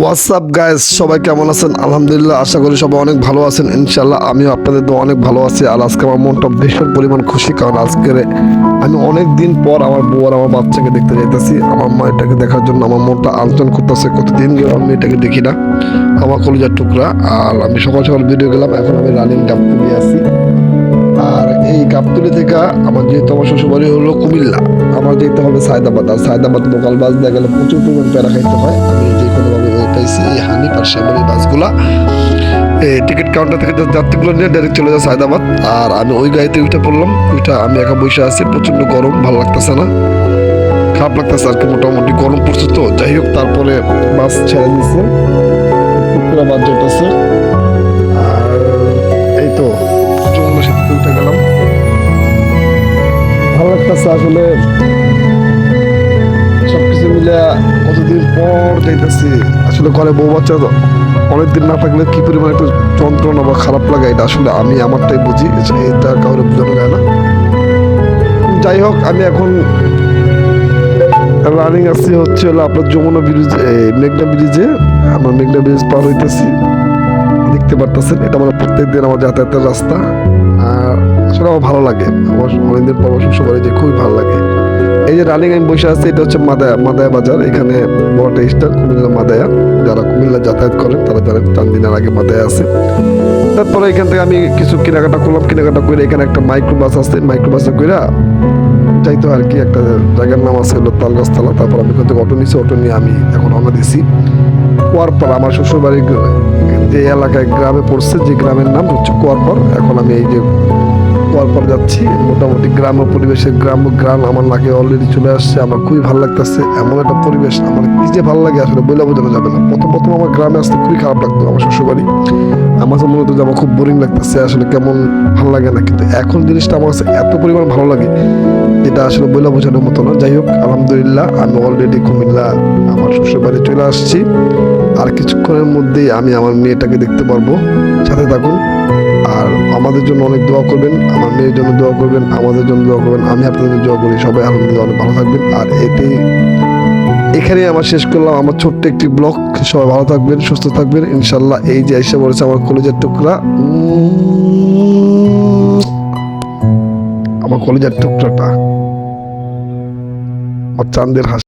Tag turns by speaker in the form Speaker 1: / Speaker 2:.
Speaker 1: WhatsApp guys সবাই কেমন আছেন? আলহামদুলিল্লাহ, আশা করি সবাই অনেক ভালো আছেন। ইনশাল্লাহ আমিও আপনাদের তো অনেক ভালো আছি। আর আজকে আমার মনটা ভীষণ পরিমাণ খুশি, কারণ আজকের আমি অনেক দিন পর আমার বউ আর আমার বাচ্চাকে দেখতে যাইতেছি। আমার মায়েরটাকে দেখার জন্য আমার মনটা আলোচন করতেছে। কতদিন গেলে আমি এটাকে দেখি না। আমার কলিজার টুকরা। আর আমি সকাল সকাল ভিডিও গেলাম, এখন আমি রানিং গাবতুলি আছি। আর এই গাবতুলি থেকে আমার যেহেতু আমার শ্বশুরবাড়ি হলো কুমিল্লা, আমার যেতে হবে সায়দাবাদ। আর সায়দাবাদ লোকাল বাস দিয়ে গেলে প্রচুর পরিমাণ প্যারা খাইতে হয়। আমি যে কোনোভাবে পাইছি এই হানিফ আর শ্যামল এই টিকিট কাউন্টার থেকে যাত্রীগুলো নিয়ে ডাইরেক্ট চলে যায় সায়দাবাদ। আর আমি ওই গাড়িতে উঠে পড়লাম ওইটা আমি একা বসে আছি প্রচণ্ড গরম, ভালো লাগতেছে না। খারাপ লাগতেছে আর কি, মোটামুটি গরম পড়ছে তো। যাই হোক, তারপরে বাস ছেড়ে দিচ্ছে পুরা বাস যেতেছে। এই তো উঠে গেলাম। ভালো আসলে। সবকিছু মিলে কতদিন পর যাইতেছি। আসলে ঘরে বউ বাচ্চা অনেকদিন না থাকলে কি পরিমাণ একটু যন্ত্রণা বা খারাপ লাগে, এটা আসলে আমি আমারটাই বুঝি এটা কাউরে বোঝানো যায় না। যাই হোক, আমি এখন রানিং আসছি হচ্ছে হলো আপনার যমুনা ব্রিজ মেঘনা ব্রিজে আমরা মেঘনা ব্রিজ পার হইতেছি। দেখতে পারতেছেন, এটা আমার প্রত্যেক দিন আমার যাতায়াতের রাস্তা। আর আসলে আমার ভালো লাগে, আমার অনেকদিন পর বাড়ি যে খুবই ভালো লাগে। এই যে রানিং আমি বসে আছি, এটা হচ্ছে মাদায়া মাদায়া বাজার। এখানে বড় স্টার কুমিল্লা মাদায়া। যারা কুমিল্লা যাতায়াত করেন তারা জানেন চার দিনের আগে মাদায়া আছে। তারপরে এখান থেকে আমি কিছু কেনাকাটা করলাম। কেনাকাটা করে এখানে একটা মাইক্রো বাস আছে। মাইক্রো বাসে করে যাইতো আর কি, একটা জায়গার নাম আছে হলো তালগাছতলা। তারপর আমি থেকে অটো নিছি। অটো নিয়ে আমি এখন রওনা দিছি। কুয়ারপার আমার শ্বশুর বাড়ির যে এলাকায় গ্রামে পড়ছে, যে গ্রামের নাম হচ্ছে কুয়ারপার এখন আমি এই যে কুয়ারপার যাচ্ছি। মোটামুটি গ্রাম ও পরিবেশের গ্রাম ও গ্রাম আমার নাকে অলরেডি চলে আসছে। আমার খুবই ভালো লাগতেছে। এমন একটা পরিবেশ আমার কি যে ভালো লাগে আসলে বলে বোঝানো যাবে না। প্রথম প্রথম আমার গ্রামে আসতে খুবই খারাপ লাগতো আমার শ্বশুরবাড়ি। আমার কাছে মনে আমার খুব বোরিং লাগতেছে আসলে কেমন ভালো লাগে না। কিন্তু এখন জিনিসটা আমার কাছে এত পরিমাণ ভালো লাগে যেটা আসলে বলে বোঝানোর মতো না। যাই হোক, আলহামদুলিল্লাহ, আমি অলরেডি কুমিল্লা আমার শ্বশুরবাড়ি চলে আসছি। আর কিছুক্ষণের মধ্যেই আমি আমার মেয়েটাকে দেখতে পারব। সাথে থাকুন। আর আমাদের জন্য অনেক দোয়া করবেন, আমার মেয়ের জন্য দোয়া করবেন, আমাদের জন্য দোয়া করবেন, আমি আপনাদের দোয়া করি, সবাই আলহামদুলিল্লাহ অনেক ভালো থাকবেন। আর এতে এখানেই আমার শেষ করলাম আমার ছোট্ট একটি ব্লগ। সবাই ভালো থাকবেন, সুস্থ থাকবেন ইনশাল্লাহ এই যে এসে বলেছে আমার কলেজের টুকরা আমার কলেজের টুকরাটা, আমার চান্দের হাসি।